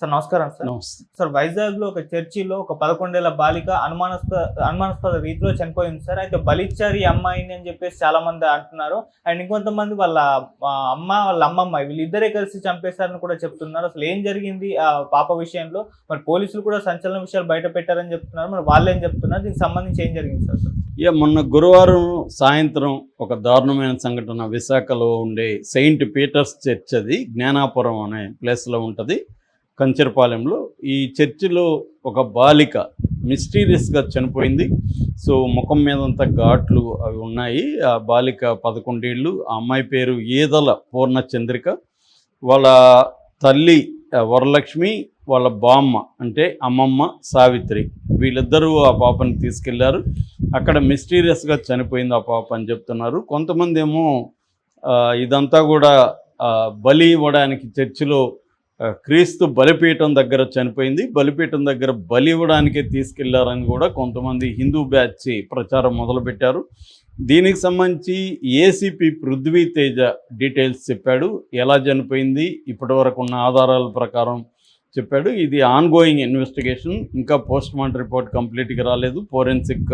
Sir నమస్కారం sir. Sir వైజాగ్లో ఒక చర్చిలో ఒక పదకొండేళ్ళ బాలిక అనుమానాస్పద అనుమానాస్పద రీతిలో చనిపోయింది సార్. అయితే బలిచ్చారు ఈ అమ్మాయిని అని చెప్పేసి చాలా మంది అంటున్నారు. అండ్ ఇంకొంతమంది వాళ్ళ అమ్మ వాళ్ళ అమ్మమ్మ వీళ్ళిద్దరే కలిసి చంపేశారని కూడా చెప్తున్నారు. అసలు ఏం జరిగింది ఆ పాప విషయంలో? మరి పోలీసులు కూడా సంచలన విషయాలు బయట పెట్టారని చెప్తున్నారు. మరి వాళ్ళు ఏం చెప్తున్నారు? దీనికి సంబంధించి ఏం జరిగింది సార్? ఇక మొన్న గురువారం సాయంత్రం ఒక దారుణమైన సంఘటన విశాఖలో ఉండే సెయింట్ పీటర్స్ చర్చ్ అది జ్ఞానాపురం అనే ప్లేస్లో ఉంటుంది. కంచరపాలెంలో ఈ చర్చిలో ఒక బాలిక మిస్టీరియస్గా చనిపోయింది. సో ముఖం మీదంతా ఘాట్లు అవి ఉన్నాయి. ఆ బాలిక పదకొండేళ్ళు ఆ అమ్మాయి పేరు ఈదల పూర్ణ చంద్రిక. వాళ్ళ తల్లి వరలక్ష్మి వాళ్ళ బామ్మ అంటే అమ్మమ్మ సావిత్రి. వీళ్ళిద్దరూ ఆ పాపని తీసుకెళ్ళారు. అక్కడ మిస్టీరియస్గా చనిపోయింది ఆ పాప అని చెప్తున్నారు. కొంతమంది ఏమో ఇదంతా కూడా బలి ఇవ్వడానికి చర్చిలో క్రీస్తు బలిపీఠం దగ్గర చనిపోయింది. బలిపీఠం దగ్గర బలి ఇవ్వడానికే తీసుకెళ్ళారని కూడా కొంతమంది హిందూ బ్యాచ్ ప్రచారం మొదలుపెట్టారు. దీనికి సంబంధించి ఏసీపీ పృథ్వీ తేజ డీటెయిల్స్ చెప్పాడు. ఎలా చనిపోయింది ఇప్పటివరకు ఉన్న ఆధారాల ప్రకారం చెప్పాడు. ఇది ఆన్గోయింగ్ ఇన్వెస్టిగేషన్. ఇంకా పోస్ట్ మార్టం రిపోర్ట్ కంప్లీట్గా రాలేదు. ఫోరెన్సిక్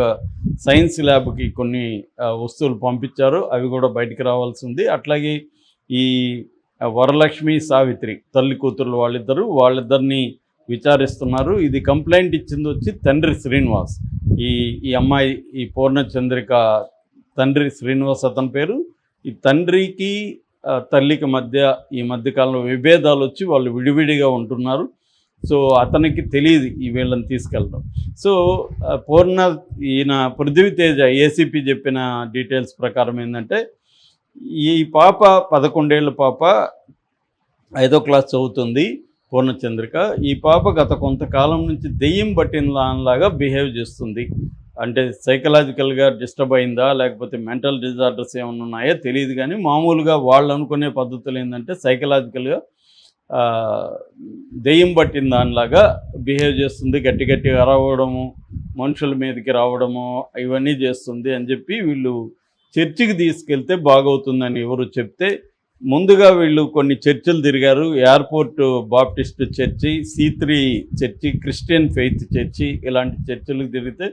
సైన్స్ ల్యాబ్కి కొన్ని వస్తువులు పంపించారు. అవి కూడా బయటికి రావాల్సి ఉంది. అట్లాగే ఈ వరలక్ష్మి సావిత్రి తల్లి కూతురు వాళ్ళిద్దరు వాళ్ళిద్దరిని విచారిస్తున్నారు. ఇది కంప్లైంట్ ఇచ్చింది వచ్చి తండ్రి శ్రీనివాస్. ఈ ఈ అమ్మాయి ఈ పూర్ణచంద్రిక తండ్రి శ్రీనివాస్ అతని పేరు. ఈ తండ్రికి తల్లికి మధ్య ఈ మధ్యకాలంలో విభేదాలు వచ్చి వాళ్ళు విడివిడిగా ఉంటున్నారు. సో అతనికి తెలియదు ఈ వీళ్ళని తీసుకెళ్ళడం. సో పూర్ణ ఈయన పృథ్వీతేజ ఏసీపీ చెప్పిన డీటెయిల్స్ ప్రకారం ఏంటంటే ఈ పాప పదకొండేళ్ళ పాప ఐదో క్లాస్ చదువుతుంది పూర్ణచంద్రిక. ఈ పాప గత కొంతకాలం నుంచి దెయ్యం పట్టిన దానిలాగా బిహేవ్ చేస్తుంది. అంటే సైకలాజికల్గా డిస్టర్బ్ అయిందా లేకపోతే మెంటల్ డిజార్డర్స్ ఏమైనా ఉన్నాయో తెలియదు కానీ మామూలుగా వాళ్ళు అనుకునే పద్ధతులు ఏంటంటే సైకలాజికల్గా దెయ్యం పట్టిన దానిలాగా బిహేవ్ చేస్తుంది. గట్టి గట్టిగా రావడము మనుషుల మీదకి రావడము ఇవన్నీ చేస్తుంది అని చెప్పి వీళ్ళు చర్చికి తీసుకెళ్తే బాగవుతుందని ఎవరు చెప్తే ముందుగా వీళ్ళు కొన్ని చర్చిలు తిరిగారు. Airport Baptist church C three church Christian faith church ఇలాంటి చర్చిలకు తిరిగితే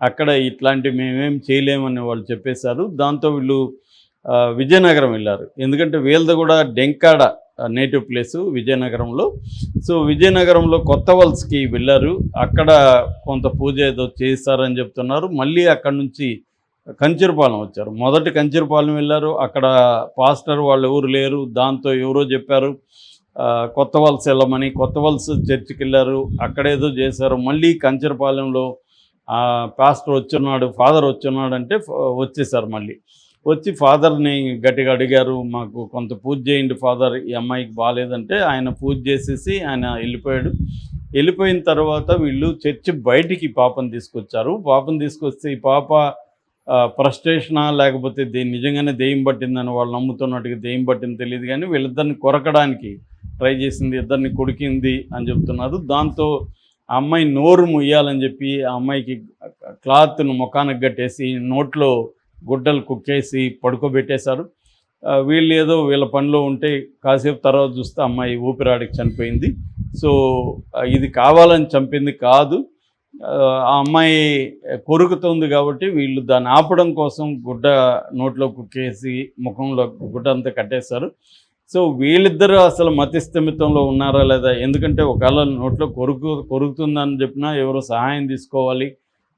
అక్కడ ఇట్లాంటి మేమేం చేయలేమని వాళ్ళు చెప్పేశారు. దాంతో వీళ్ళు విజయనగరం వెళ్ళారు. ఎందుకంటే వీళ్ళది కూడా డెంకాడ నేటివ్ ప్లేసు విజయనగరంలో. సో విజయనగరంలో కొత్త వలసకి వెళ్ళారు. అక్కడ కొంత పూజ ఏదో చేస్తారని చెప్తున్నారు. మళ్ళీ అక్కడ నుంచి కంచిరపాలెం వచ్చారు. మొదటి కంచిరపాలెం వెళ్ళారు. అక్కడ పాస్టర్ వాళ్ళు ఎవరు లేరు. దాంతో ఎవరో చెప్పారు కొత్త వలస వెళ్ళమని. కొత్త వలస చర్చికి వెళ్ళారు. అక్కడేదో చేశారు. మళ్ళీ కంచిరపాలెంలో పాస్టర్ వచ్చున్నాడు ఫాదర్ వచ్చున్నాడు అంటే వచ్చేసారు మళ్ళీ. వచ్చి ఫాదర్ని గట్టిగా అడిగారు మాకు కొంత పూజ చేయండి ఫాదర్ ఈ అమ్మాయికి బాగాలేదంటే ఆయన పూజ చేసేసి ఆయన వెళ్ళిపోయాడు. వెళ్ళిపోయిన తర్వాత వీళ్ళు చర్చి బయటికి పాపను తీసుకొచ్చారు. పాపను తీసుకొస్తే ఈ పాప ఫ్రస్ట్రేషనా లేకపోతే దీన్ని నిజంగానే దెయ్యం పట్టిందని వాళ్ళు నమ్ముతున్నట్టుగా దెయ్యం పట్టింది తెలియదు కానీ వీళ్ళిద్దరిని కొరకడానికి ట్రై చేసింది ఇద్దరిని కొడికింది అని చెప్తున్నారు. దాంతో ఆ అమ్మాయి నోరు ముయ్యాలని చెప్పి ఆ అమ్మాయికి క్లాత్ను ముఖానికి కట్టేసి నోట్లో గుడ్డలు కుక్కేసి పడుకోబెట్టేశారు. వీళ్ళు ఏదో వీళ్ళ పనిలో ఉంటే కాసేపు తర్వాత చూస్తే అమ్మాయి ఊపిరాడికి చనిపోయింది. సో ఇది కావాలని చంపింది కాదు. ఆ అమ్మాయి కొరుకుతుంది కాబట్టి వీళ్ళు దాన్ని ఆపడం కోసం గుడ్డ నోట్లో కుక్కేసి ముఖంలో గుడ్డ అంతా కట్టేశారు. సో వీళ్ళిద్దరూ అసలు మతిస్థమితంలో ఉన్నారా లేదా? ఎందుకంటే ఒకవేళ నోట్లో కొరుకు కొరుకుతుందని చెప్పినా ఎవరు సహాయం తీసుకోవాలి.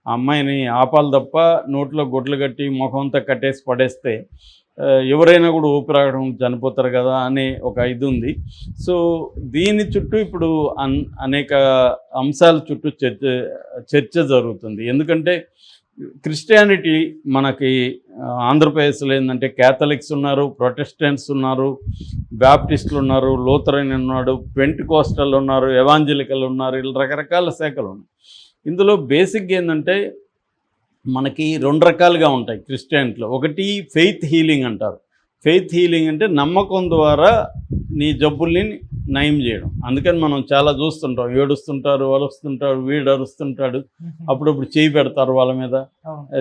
ఆ అమ్మాయిని ఆపాలి తప్ప నోట్లో గుడ్లు కట్టి ముఖం అంతా కట్టేసి పడేస్తే ఎవరైనా కూడా ఊపిరాగడం చనిపోతారు కదా అనే ఒక ఇది ఉంది. సో దీని చుట్టూ ఇప్పుడు అన్ అనేక అంశాల చుట్టూ చర్చ చర్చ జరుగుతుంది. ఎందుకంటే క్రిస్టియానిటీ మనకి ఆంధ్రప్రదేశ్లో ఏంటంటే క్యాథలిక్స్ ఉన్నారు ప్రొటెస్టెంట్స్ ఉన్నారు బ్యాప్టిస్టులు ఉన్నారు లూథరన్ ఉన్నాడు పెంట్ కోస్టల్ ఉన్నారు ఎవాంజలికల్ ఉన్నారు ఇలా రకరకాల శాఖలు ఉన్నాయి. ఇందులో బేసిక్గా ఏంటంటే మనకి రెండు రకాలుగా ఉంటాయి క్రిస్టియన్లో ఒకటి ఫెయిత్ హీలింగ్ అంటారు. ఫెయిత్ హీలింగ్ అంటే నమ్మకం ద్వారా నీ జబ్బుల్ని నయం చేయడం. అందుకని మనం చాలా చూస్తుంటాం. ఏడుస్తుంటారు వలుస్తుంటాడు వీడు అరుస్తుంటాడు. అప్పుడప్పుడు చేయి పెడతారు వాళ్ళ మీద.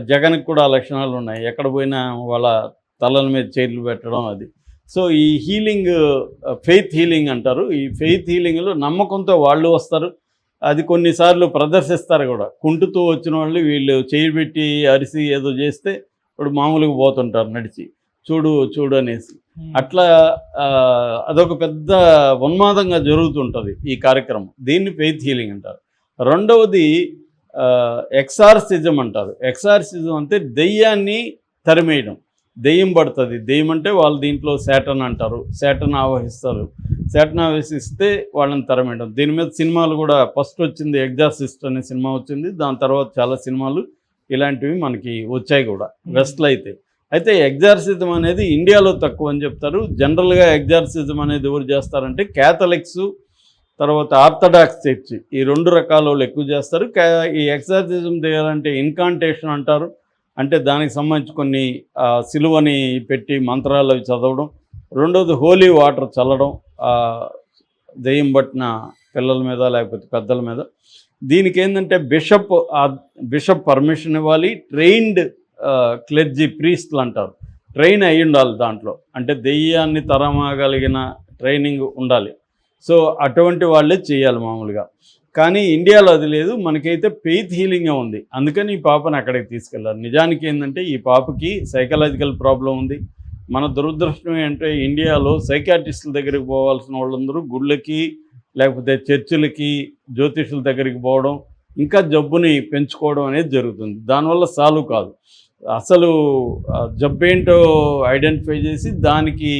జగన్కి కూడా ఆ లక్షణాలు ఉన్నాయి. ఎక్కడ పోయినా వాళ్ళ తలల మీద చైర్లు పెట్టడం అది. సో ఈ హీలింగ్ ఫెయిత్ హీలింగ్ అంటారు. ఈ ఫెయిత్ హీలింగ్లో నమ్మకంతో వాళ్ళు వస్తారు. అది కొన్నిసార్లు ప్రదర్శిస్తారు కూడా. కుంటుతూ వచ్చిన వాళ్ళు వీళ్ళు చేయి పెట్టి అరిసి ఏదో చేస్తే ఇప్పుడు మామూలుగా పోతుంటారు నడిచి. చూడు చూడు అనేసి. అట్లా అదొక పెద్ద ఉన్మాదంగా జరుగుతుంటుంది ఈ కార్యక్రమం. దీన్ని ఫెయిత్ హీలింగ్ అంటారు. రెండవది ఎక్సార్సిజం అంటారు. ఎక్సార్సిజం అంటే దెయ్యాన్ని తరిమేయడం. దెయ్యం పడుతుంది. దెయ్యం అంటే వాళ్ళు దీంట్లో శాటన్ అంటారు. శాటన్ ఆవహిస్తారు. శాటన్ ఆవహిస్తే వాళ్ళని తరమేయడం. దీని మీద సినిమాలు కూడా ఫస్ట్ వచ్చింది ఎగ్జాసిస్ట్ అనే సినిమా వచ్చింది. దాని తర్వాత చాలా సినిమాలు ఇలాంటివి మనకి వచ్చాయి కూడా. వెస్ట్లో అయితే. అయితే ఎగ్జార్సిజం అనేది ఇండియాలో తక్కువ అని చెప్తారు. జనరల్గా ఎగ్జార్సిజం అనేది ఎవరు చేస్తారంటే క్యాథలిక్స్ తర్వాత ఆర్థడాక్స్ చర్చ్. ఈ రెండు రకాల వాళ్ళు ఎక్కువ చేస్తారు. ఈ ఎగ్జార్సిజం చేయాలంటే ఇన్కాంటేషన్ అంటారు. అంటే దానికి సంబంధించి కొన్ని సిలువని పెట్టి మంత్రాలు అవి చదవడం. రెండోది హోలీ వాటర్ చల్లడం దెయ్యం పట్టిన పిల్లల మీద లేకపోతే పెద్దల మీద. దీనికి ఏంటంటే బిషప్ బిషప్ పర్మిషన్ ఇవ్వాలి. ట్రైన్డ్ క్లెర్జీ ప్రీస్ట్లు అంటారు. ట్రైన్ అయి ఉండాలి దాంట్లో. అంటే దెయ్యాన్ని తరమగలిగిన ట్రైనింగ్ ఉండాలి. సో అటువంటి వాళ్ళే చేయాలి మామూలుగా. కానీ ఇండియాలో అది లేదు. మనకైతే పెయిత్ హీలింగే ఉంది. అందుకని ఈ పాపను అక్కడికి తీసుకెళ్ళారు నిజానికి ఏంటంటే ఈ పాపకి సైకలాజికల్ ప్రాబ్లం ఉంది. మన దురదృష్టం ఏంటంటే ఇండియాలో సైకాటిస్టుల దగ్గరికి పోవాల్సిన వాళ్ళందరూ గుళ్ళకి లేకపోతే చర్చిలకి జ్యోతిషుల దగ్గరికి పోవడం ఇంకా జబ్బుని పెంచుకోవడం అనేది జరుగుతుంది. దానివల్ల సాల్వ్ కాదు. అసలు జబ్బు ఏంటో ఐడెంటిఫై చేసి దానికి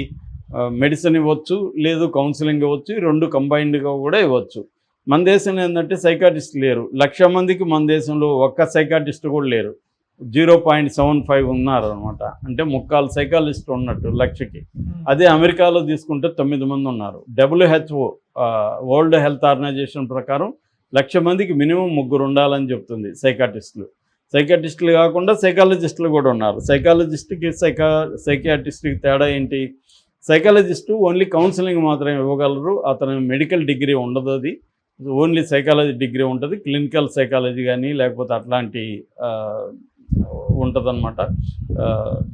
మెడిసిన్ ఇవ్వచ్చు లేదు కౌన్సిలింగ్ ఇవ్వచ్చు రెండు కంబైన్డ్గా కూడా ఇవ్వచ్చు. మన దేశంలో ఏంటంటే సైకాటిస్ట్ లేరు. లక్ష మందికి మన దేశంలో ఒక్క సైకాటిస్ట్ కూడా లేరు. జీరో పాయింట్ సెవెన్ ఫైవ్ ఉన్నారు అనమాట అంటే ముక్కాలు సైకాలజిస్ట్ ఉన్నట్టు లక్షకి. అదే అమెరికాలో తీసుకుంటే తొమ్మిది మంది ఉన్నారు. డబ్ల్యూహెచ్ఓ వరల్డ్ హెల్త్ ఆర్గనైజేషన్ ప్రకారం లక్ష మందికి మినిమం ముగ్గురు ఉండాలని చెప్తుంది సైకాటిస్టులు సైకాటిస్టులు కాకుండా సైకాలజిస్టులు కూడా ఉన్నారు. సైకాలజిస్ట్కి సైకా సైకాటిస్ట్కి తేడా ఏంటి? సైకాలజిస్టు ఓన్లీ కౌన్సిలింగ్ మాత్రమే ఇవ్వగలరు. అతను మెడికల్ డిగ్రీ ఉండదు అది. ఓన్లీ సైకాలజీ డిగ్రీ ఉంటుంది క్లినికల్ సైకాలజీ కానీ లేకపోతే అట్లాంటి ఉంటుందన్నమాట.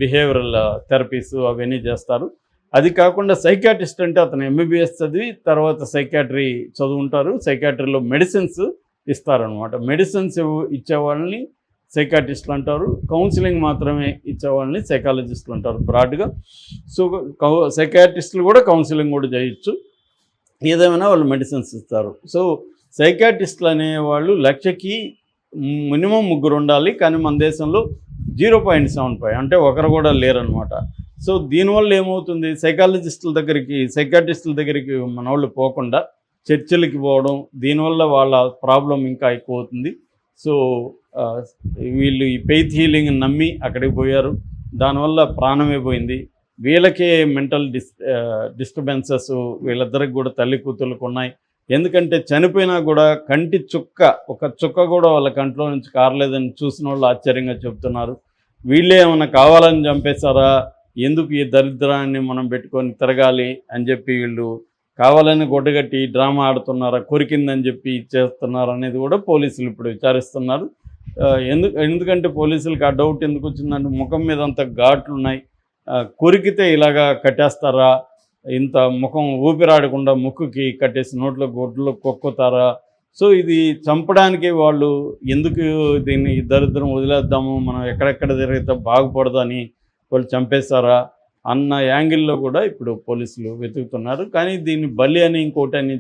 బిహేవియరల్ థెరపీస్ అవన్నీ చేస్తారు. అది కాకుండా సైకాటిస్ట్ అంటే అతను ఎంబీబీఎస్ చదివి తర్వాత సైకాట్రీ చదువుంటారు. సైకాట్రీలో మెడిసిన్స్ ఇస్తారనమాట మెడిసిన్స్ ఇచ్చేవాళ్ళని సైకాటిస్టులు అంటారు. కౌన్సిలింగ్ మాత్రమే ఇచ్చేవాళ్ళని సైకాలజిస్టులు అంటారు బ్రాడ్గా సో కౌ సైకాట్రిస్టులు కూడా కౌన్సిలింగ్ కూడా చేయొచ్చు. ఏదేమైనా వాళ్ళు మెడిసిన్స్ ఇస్తారు. సో సైకాట్రిస్టులు అనేవాళ్ళు లక్షకి మినిమం ముగ్గురు ఉండాలి కానీ మన దేశంలో జీరో పాయింట్ సెవెన్ ఫైవ్ అంటే ఒకరు కూడా లేరనమాట సో దీనివల్ల ఏమవుతుంది? సైకాలజిస్టుల దగ్గరికి సైకాటిస్టుల దగ్గరికి మన వాళ్ళు పోకుండా చర్చలకి పోవడం దీనివల్ల వాళ్ళ ప్రాబ్లం ఇంకా ఎక్కువ అవుతుంది సో వీళ్ళు ఈ పెయిత్ హీలింగ్ నమ్మి అక్కడికి పోయారు. దానివల్ల ప్రాణమే పోయింది. వీళ్ళకే మెంటల్ డిస్ డిస్టర్బెన్సెస్ వీళ్ళిద్దరికి కూడా తల్లి కూతుర్లకు ఉన్నాయి. ఎందుకంటే చనిపోయినా కూడా కంటి చుక్క ఒక చుక్క కూడా వాళ్ళ కంట్లో నుంచి కారలేదని చూసిన వాళ్ళు ఆశ్చర్యంగా చెబుతున్నారు. వీళ్ళే ఏమైనా కావాలని చంపేశారా? ఎందుకు ఈ దరిద్రాన్ని మనం పెట్టుకొని తిరగాలి అని చెప్పి వీళ్ళు కావాలని గొడ్డగట్టి డ్రామా ఆడుతున్నారా కొరికిందని చెప్పి చేస్తున్నారు అనేది కూడా పోలీసులు ఇప్పుడు విచారిస్తున్నారు. ఎందుకు ఎందుకంటే పోలీసులకు ఆ డౌట్ ఎందుకు వచ్చిందంటే ముఖం మీద అంత ఘాట్లు ఉన్నాయి. కొరికితే ఇలాగా కట్టేస్తారా? ఇంత ముఖం ఊపిరాడకుండా ముక్కుకి కట్టేసి నోట్లో గొడ్లు కొక్కుతారా? సో ఇది చంపడానికి వాళ్ళు ఎందుకు దీన్ని దరిద్రం వదిలేద్దాము? మనం ఎక్కడెక్కడ తిరిగితే బాగుపడదని వాళ్ళు చంపేస్తారా అన్న యాంగిల్లో కూడా ఇప్పుడు పోలీసులు వెతుకుతున్నారు. కానీ దీన్ని బలి అని ఇంకోటి అని